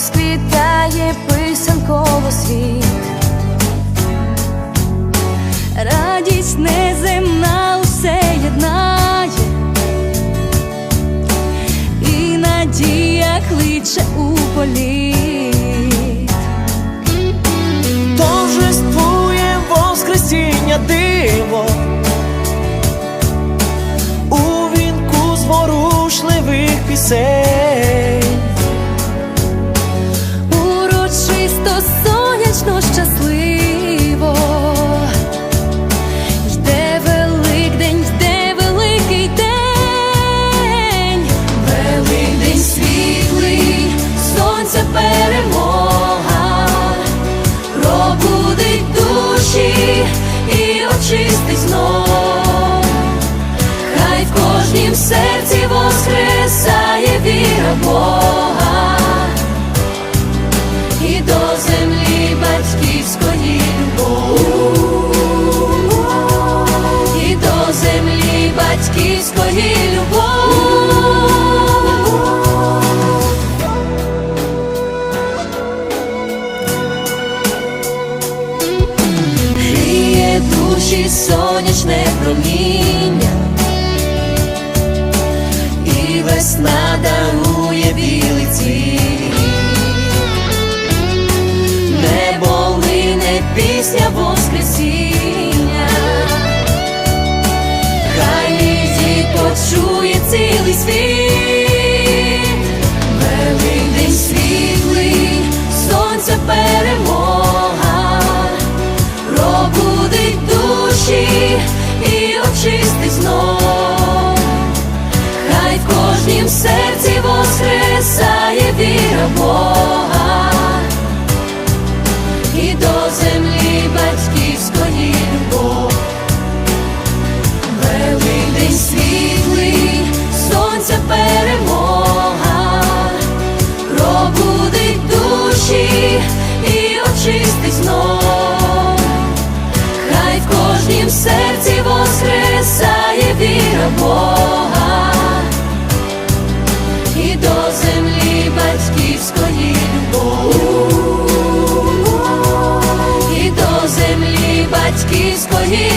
розквітає писанково світ, радість неземна усе єднає, і надія кличе у політ. торжествує Воскресіння диво перемога, пробудить душі і очистить знов. Хай в кожнім серці воскресає віра Бога. І до землі батьківської любов, і до землі батьківської душі сонячне проміння, і весна дарує білий цвіт. Небо лине пісня Воскресіння, хай її почує цілий світ, і до землі любов,